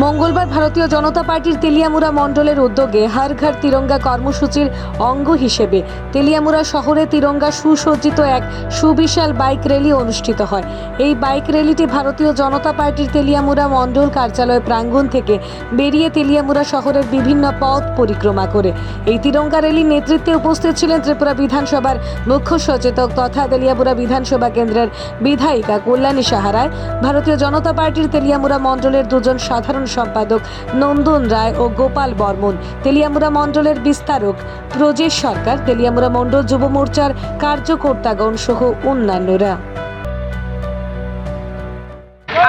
মঙ্গলবার ভারতীয় জনতা পার্টির তেলিয়ামুড়া মণ্ডলের উদ্যোগে হর ঘর তিরঙ্গা কর্মসূচির অঙ্গ হিসেবে তেলিয়ামুড়া শহরে তিরঙ্গা সুসজ্জিত এক সুবিশাল বাইক র্যালি অনুষ্ঠিত হয়। এই বাইক র্যালিটি ভারতীয় জনতা পার্টির তেলিয়ামুড়া মণ্ডল কার্যালয় প্রাঙ্গণ থেকে বেরিয়ে তেলিয়ামুড়া শহরের বিভিন্ন পথ পরিক্রমা করে। এই তিরঙ্গা র্যালির নেতৃত্বে উপস্থিত ছিলেন ত্রিপুরা বিধানসভার মুখ্য সচেতক তথা তেলিয়ামুড়া বিধানসভা কেন্দ্রের বিধায়িকা কল্যাণী সাহারায়। ভারতীয় জনতা পার্টির তেলিয়ামুড়া মণ্ডলের দুজন সাধারণ সম্পাদক নন্দন রায় ও গোপাল বর্মন। তেলিয়ামুড়া মণ্ডলের বিস্তারক প্রজেশ সরকার, তেলিয়ামুড়া মণ্ডল যুব মোর্চার কার্যকর্তাগণ সহ অন্যান্যরা।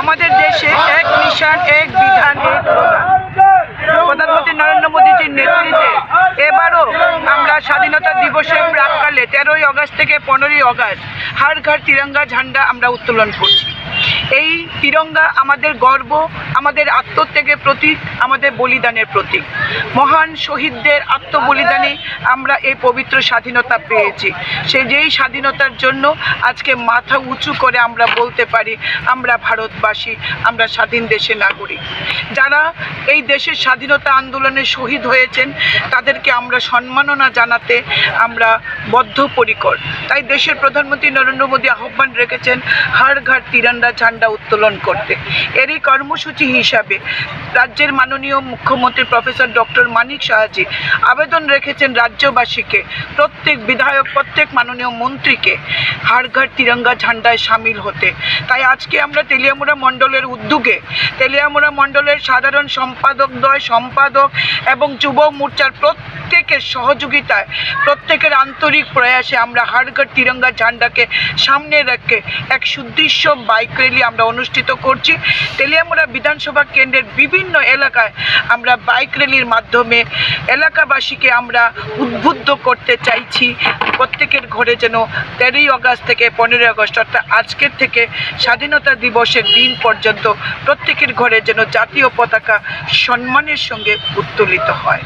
আমাদের দেশে এক মিশন, এক বিধান প্রধানমন্ত্রী নরেন্দ্র মোদীজির নেতৃত্বে এবারও আমরা স্বাধীনতা দিবসের প্রাককালে তেরোই আগস্ট থেকে পনেরোই আগস্ট হার ঘর তিরঙ্গা ঝান্ডা আমরা উত্তোলন করছি। এই তিরঙ্গা আমাদের গর্ব, আমাদের আত্মত্যাগের প্রতীক, আমাদের বলিদানের প্রতীক। মহান শহীদদের আত্মবলিদানে আমরা এই পবিত্র স্বাধীনতা পেয়েছি। সে যেই স্বাধীনতার জন্য আজকে মাথা উঁচু করে আমরা বলতে পারি, আমরা ভারতবাসী, আমরা স্বাধীন দেশের নাগরিক। যারা এই দেশের স্বাধীনতা আন্দোলনে শহীদ হয়েছেন, তাদেরকে আমরা সম্মাননা জানাতে আমরা বদ্ধপরিকর। তাই দেশের প্রধানমন্ত্রী নরেন্দ্র মোদী আহ্বান রেখেছেন হর ঘর তিরঙ্গা ঝান্ডা উত্তোলন করতে। এরই কর্মসূচি হিসাবে রাজ্যের মাননীয় মুখ্যমন্ত্রী প্রফেসর ডক্টর মানিক সাহাজি আবেদন রেখেছেন রাজ্যবাসীকে। প্রত্যেক বিধায়ক, প্রত্যেক মাননীয় মন্ত্রীকে হর ঘর তিরঙ্গা ঝান্ডায় সামিল হতে। তাই আজকে আমরা তেলিয়ামুড়া মণ্ডলের উদ্যোগে তেলিয়ামুড়া মণ্ডলের সাধারণ সম্পাদকদ্বয় সম্পাদক এবং যুব মোর্চার প্রত্যেকের সহযোগিতায়, প্রত্যেকের আন্তরিক প্রয়াসে আমরা হর ঘর তিরঙ্গা ঝান্ডাকে সামনে রেখে এক সুদৃশ্য বাইক র্যালি আমরা অনুষ্ঠিত করছি। তেলিয়ামুড়া বিধানসভা কেন্দ্রের বিভিন্ন এলাকায় আমরা বাইক র্যালির মাধ্যমে এলাকাবাসীকে আমরা উদ্বুদ্ধ করতে চাইছি। প্রত্যেকের ঘরে যেন তেরোই আগস্ট থেকে পনেরোই আগস্ট অর্থাৎ আজকের থেকে স্বাধীনতা দিবসের দিন পর্যন্ত প্রত্যেকের ঘরে যেন জাতীয় পতাকা সম্মানের সঙ্গে উত্তোলিত হয়।